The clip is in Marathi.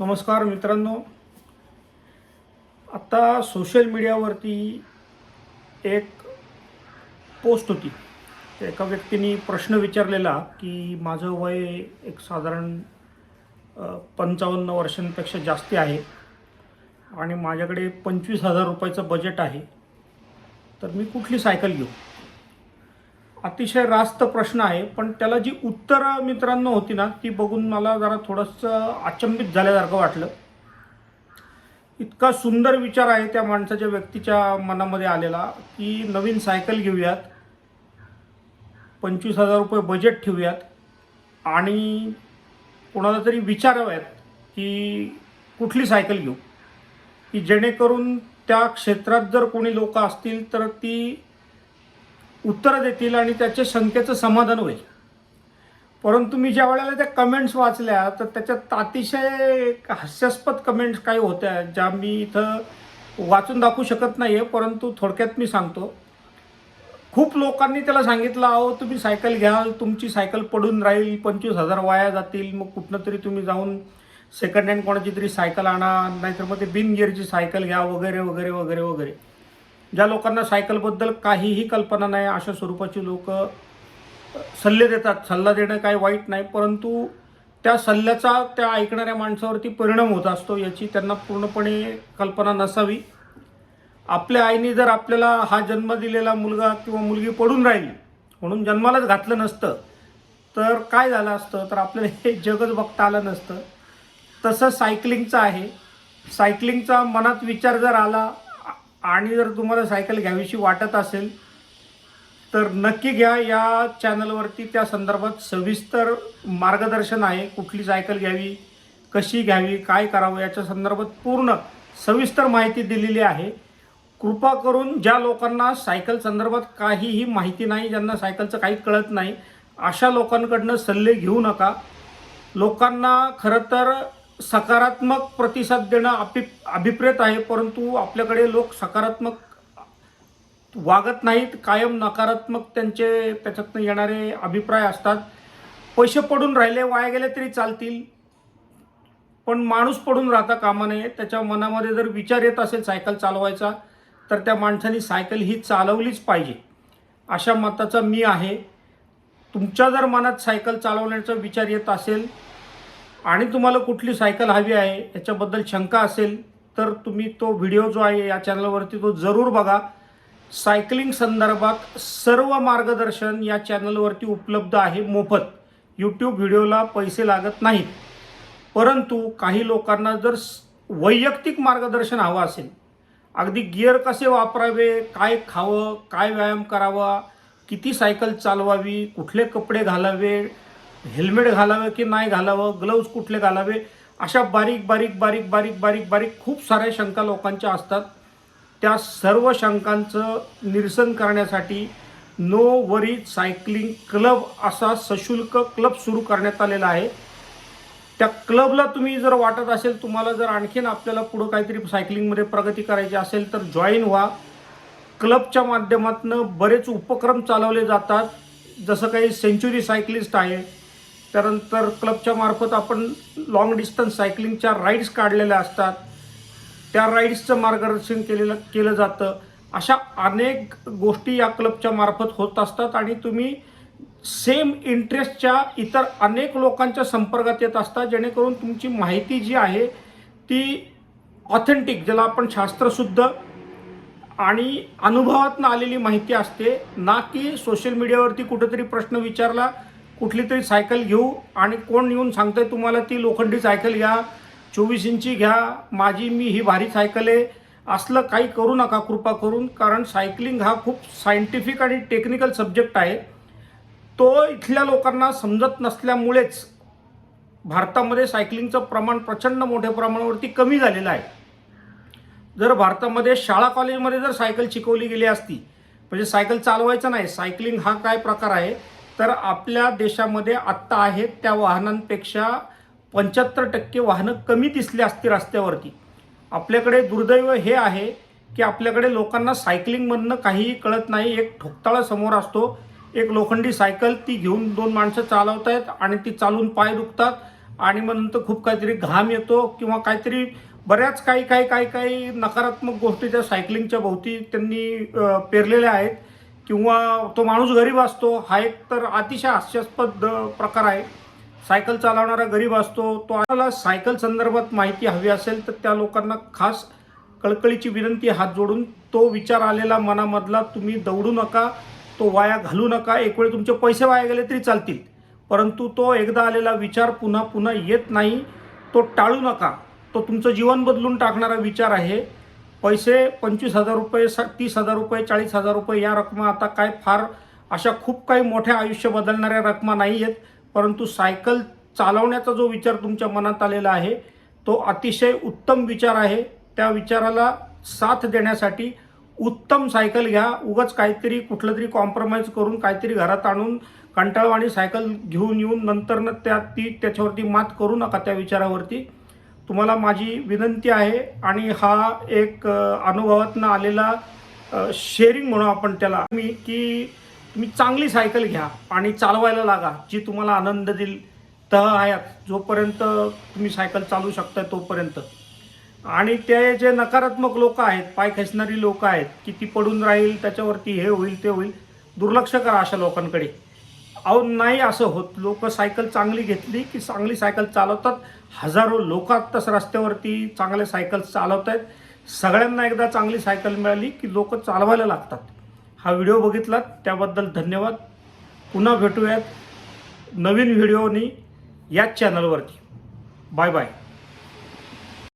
नमस्कार मित्रांनो. आत्ता सोशल मीडियावरती एक पोस्ट होती. एका व्यक्तीने प्रश्न विचारलेला की माझं वय एक साधारण पंचावन्न वर्षांपेक्षा जास्ती आहे आणि माझ्याकडे पंचवीस हजार रुपयाचं बजेट आहे. तर मी कुठली सायकल घेऊ? अतिशय रास्त प्रश्न आहे पण त्याला जी उत्तरं मित्रांनो होती ना ती बघून मला जरा थोडंसं अचंबित झाल्यासारखं वाटलं. इतका सुंदर विचार आहे त्या माणसाच्या व्यक्तीच्या मनामध्ये आलेला की नवीन सायकल घेऊयात पंचवीस हजार रुपये बजेट ठेवूयात आणि कोणाला तरी विचाराव्यात की कुठली सायकल घेऊ. की जेणेकरून त्या क्षेत्रात जर कोणी लोक असतील तर ती उत्तरं देतील आणि त्याच्या शंकेचं समाधान होईल. परंतु मी ज्या वेळेला त्या कमेंट्स वाचल्या तर त्याच्यात अतिशय हास्यास्पद कमेंट्स काही होत्या ज्या मी इथं वाचून दाखवू शकत नाही आहे परंतु थोडक्यात मी सांगतो. खूप लोकांनी त्याला सांगितलं अहो तुम्ही सायकल घ्याल तुमची सायकल पडून राहील पंचवीस हजार वाया जातील मग कुठनं तरी तुम्ही जाऊन सेकंड हँड कोणाची तरी सायकल आणा नाहीतर मग ते बिनगिअरची सायकल घ्या वगैरे वगैरे वगैरे वगैरे. ज्या लोकांना सायकलबद्दल काहीही कल्पना नाही अशा स्वरूपाची लोक सल्ले देतात. सल्ला देणं काही वाईट नाही परंतु त्या सल्ल्याचा त्या ऐकणाऱ्या माणसावरती परिणाम होत असतो याची त्यांना पूर्णपणे कल्पना नसावी. आपल्या आईने जर आपल्याला हा जन्म दिलेला मुलगा किंवा मुलगी पडून राहिली म्हणून जन्मालाच घातलं नसतं तर काय झालं असतं? तर आपल्याला हे जगच बघता आलं नसतं. तसं सायकलिंगचं आहे. सायकलिंगचा मनात विचार जर आला आणि जर तुम्हाला सायकल घ्यावीशी वाटत असेल तर नक्की घ्या. या चॅनलवरती त्या संदर्भात सविस्तर मार्गदर्शन आहे. कुठली सायकल घ्यावी कशी घ्यावी काय करावं याच्या संदर्भात पूर्ण सविस्तर माहिती दिलेली आहे. कृपा करून ज्या लोकांना सायकल संदर्भात काहीही माहिती नाही ज्यांना सायकलचं काही कळत नाही अशा लोकांकडनं सल्ले घेऊ नका. लोकांना खरं तर सकारात्मक प्रतिसाद देणं अपि अभिप्रेत आहे परंतु आपल्याकडे लोक सकारात्मक वागत नाहीत कायम नकारात्मक त्यांचे त्याच्यातनं येणारे अभिप्राय असतात. पैसे पडून राहिले वाया गेले तरी चालतील. पण माणूस पडून राहता कामा नये. त्याच्या मनामध्ये जर विचार येत असेल सायकल चालवायचा तर त्या माणसाने सायकल ही चालवलीच पाहिजे. अशा मताचा मी आहे. तुमच्या जर मनात सायकल चालवण्याचा विचार येत असेल आणि तुम्हाला कुठली सायकल हवी आहे याच्याबद्दल शंका असेल तर तुम्ही तो व्हिडिओ जो आहे या चॅनलवरती तो जरूर बघा. सायकलिंग संदर्भात सर्व मार्गदर्शन या चॅनलवरती उपलब्ध आहे मोफत. यूट्यूब व्हिडिओला पैसे लागत नाहीत. परंतु काही लोकांना जर वैयक्तिक मार्गदर्शन हवं असेल अगदी गिअर कसे वापरावे काय खावं काय व्यायाम करावा किती सायकल चालवावी कुठले कपडे घालावे हेल्मेट घालावं की नाही घालावं ग्लव्ज कुठले घालावे अशा बारीक बारीक बारीक बारीक बारीक बारीक खूप साऱ्या शंका लोकांच्या असतात. त्या सर्व शंकांचं निरसन करण्यासाठी नो वरी सायकलिंग क्लब असा सशुल्क क्लब सुरू करण्यात आलेला आहे. त्या क्लबला तुम्ही जर वाटत असेल तुम्हाला जर आणखीन आपल्याला पुढं काहीतरी सायकलिंगमध्ये प्रगती करायची असेल तर जॉईन व्हा. क्लबच्या माध्यमातून बरेच उपक्रम चालवले जातात. जसं काही सेंच्युरी सायकलिस्ट आहे त्यानंतर क्लबच्या मार्फत आपण लॉंग डिस्टन्स सायकलिंगच्या राईड्स काढलेल्या असतात. त्या राईड्सचं मार्गदर्शन केलेलं केलं जातं. अशा अनेक गोष्टी या क्लबच्या मार्फत होत असतात आणि तुम्ही सेम इंटरेस्टच्या इतर अनेक लोकांच्या संपर्कात येत असतात जेणेकरून तुमची माहिती जी आहे ती ऑथेंटिक ज्याला आपण शास्त्रशुद्ध आणि अनुभवातून आलेली माहिती असते. ना की सोशल मीडियावरती कुठेतरी प्रश्न विचारला कुठली तरी सायकल घेऊ आणि कोण येऊन सांगतंय तुम्हाला ती लोखंडी सायकल घ्या चोवीस इंची घ्या माझी मी ही भारी सायकल आहे. असलं काही करू नका कृपा करून कारण सायकलिंग हा खूप सायंटिफिक आणि टेक्निकल सब्जेक्ट आहे. तो इथल्या लोकांना समजत नसल्यामुळेच भारतामध्ये सायकलिंगचं प्रमाण प्रचंड मोठ्या प्रमाणावरती कमी झालेलं आहे. जर भारतामध्ये शाळा कॉलेजमध्ये जर सायकल शिकवली गेली असती म्हणजे सायकल चालवायचं नाही सायकलिंग हा काय प्रकार आहे? तर आपल्या देशामध्ये आत्ता आहेत त्या वाहनांपेक्षा पंच्याहत्तर टक्के वाहनं कमी दिसली असती रस्त्यावरती. आपल्याकडे दुर्दैव हे आहे की आपल्याकडे लोकांना सायकलिंगमधनं काहीही कळत नाही. एक ठोकताळा समोर असतो. एक लोखंडी सायकल ती घेऊन दोन माणसं चालवत आहेत आणि ती चालून पाय दुखतात आणि मग नंतर खूप काहीतरी घाम येतो किंवा काहीतरी बऱ्याच काही काही काही काही नकारात्मक गोष्टी त्या सायकलिंगच्या भोवती त्यांनी पेरलेल्या आहेत. किंवा तो माणूस गरीब असतो हा एक तर अतिशय हास्यास्पद प्रकार आहे. सायकल चालवणारा गरीब असतो तो आपल्याला सायकल संदर्भात माहिती हवी असेल तर त्या लोकांना खास कळकळीची विनंती हात जोडून तो विचार आलेला मनामधला तुम्ही दौडू नका तो वाया घालू नका एक वेळ तुमचे पैसे वाया गेले तरी चालतील. परंतु तो एकदा आलेला विचार पुन्हा पुन्हा येत नाही. तो टाळू नका. तो तुमचं जीवन बदलून टाकणारा विचार आहे. पैसे पंचवीस हजार रुपये स तीस हजार रुपये चाळीस हजार रुपये या रकमा आता काय फार अशा खूप काही मोठ्या आयुष्य बदलणाऱ्या रकमा नाही आहेत. परंतु सायकल चालवण्याचा जो विचार तुमच्या मनात आलेला आहे तो अतिशय उत्तम विचार आहे. त्या विचाराला साथ देण्यासाठी उत्तम सायकल घ्या. उगाच काहीतरी कुठलं तरी कॉम्प्रोमाइज करून काहीतरी घरात आणून कंटाळवाणी सायकल घेऊन येऊन नंतर त्या ती त्याच्यावरती मात करू नका त्या विचारावरती. तुम्हाला माझी विनंती आहे आणि हा एक अनुभवातनं आलेला शेअरिंग म्हणू आपण त्याला मी की तुम्ही चांगली सायकल घ्या आणि चालवायला लागा जी तुम्हाला आनंद देईल. तह हयात जोपर्यंत तुम्ही सायकल चालू शकता तोपर्यंत. आणि ते जे नकारात्मक लोक आहेत पाय खेचणारी लोक आहेत की ती पडून राहील त्याच्यावरती हे होईल ते होईल दुर्लक्ष करा अशा लोकांकडे. अहो नाही असं होत. लोक सायकल चांगली घेतली की चांगली सायकल चालवतात. हजारो लोक आत्ताच रस्त्यावरती चांगल्या सायकल चालवत आहेत सगळ्यांना एकदा चांगली सायकल मिळाली की लोक चालवायला लागतात. हा व्हिडिओ बघितलात त्याबद्दल धन्यवाद. पुन्हा भेटूयात नवीन व्हिडिओनी याच चॅनलवरती बाय बाय